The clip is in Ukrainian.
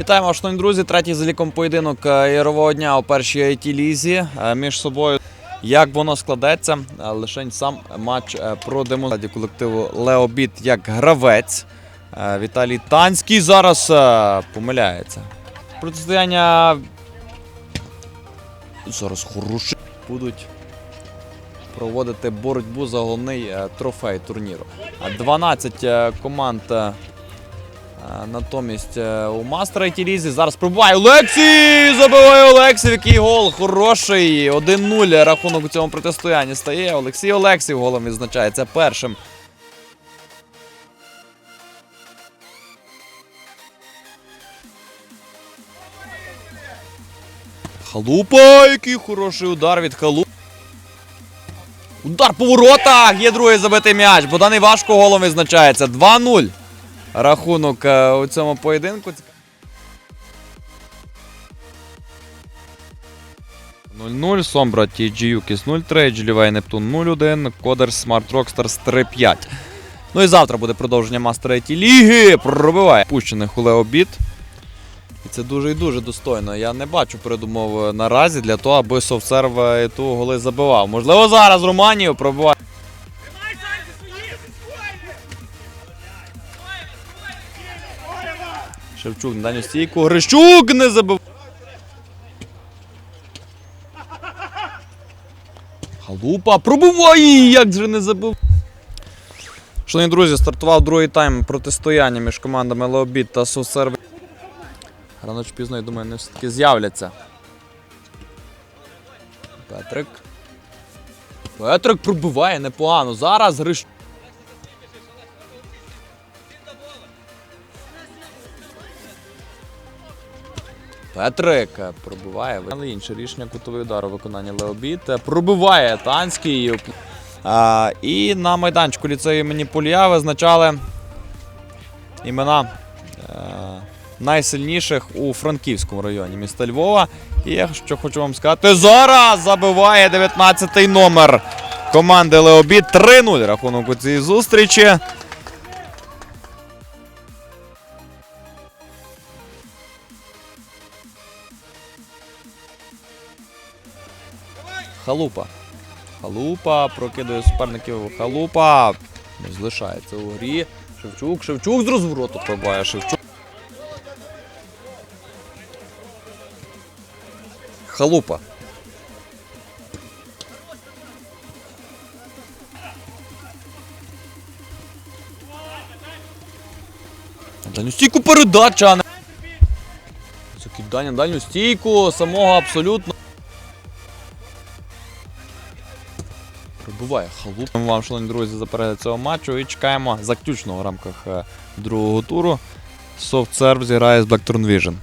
Вітаємо, шановні друзі. Третій за ліком поєдинок е, ігрового дня у першій it лізі Е, між собою. Як воно складеться, е, лише сам матч е, продемонстрації колективу Леобіт як гравець. Е, Віталій Танський зараз е, помиляється. Протистояння зараз хороше. Будуть проводити боротьбу за головний е, трофей турніру. 12 е, команд е, е, натомість е, у Мастера ті лізі. Зараз пробиває Олексій! Забиває Олексій. Який гол хороший. 1-0 рахунок у цьому протистоянні стає. Олексій Олексій голом відзначається першим. Халупа! Який хороший удар від Халупа. Удар по воротах! Є другий забитий м'яч. Богдан Івашко голом відзначається. 2-0. Рахунок е, у цьому поєдинку. 0-0, Сомбра TG Юкіс 0-3, Джилівей Нептун 0-1, Кодер Смарт Рокстарс 3-5. Ну і завтра буде продовження Мастера IT Ліги. Пробиває пущених у Леобіт. І це дуже і дуже достойно. Я не бачу передумов е, наразі для того, аби софтсерв е, ту голи забивав. Можливо, зараз Романію пробиває. Шевчук на дальню стійку. Грищук не забив. Халупа пробиває! Як же не забив. Шановні друзі, стартував другий тайм протистояння між командами Леобіт та Софтсерв. Рано пізно, я думаю, вони все-таки з'являться. Петрик. Петрик пробиває непогано. Зараз Гриш. Петрик пробиває. Але інше рішення кутовий удар у виконанні Леобіт. Е, Пробиває Танський. А, і на майданчику ліцею імені Полія визначали імена е, найсильніших у Франківському районі міста Львова. І я що хочу вам сказати, зараз забиває 19-й номер команди Леобіт 3-0 рахунок у цій зустрічі. Халупа. Халупа прокидує суперників. Халупа. Не залишається у грі. Шевчук, Шевчук з розвороту пробиває Шевчук. Халупа. Дальню стійку передача. Закидання дальню стійку самого абсолютно. Прибуває халуп. Вам, шановні друзі, за перегляд цього матчу і чекаємо заключного в рамках е, другого туру. Soft Serve зіграє з Blackthorn Vision.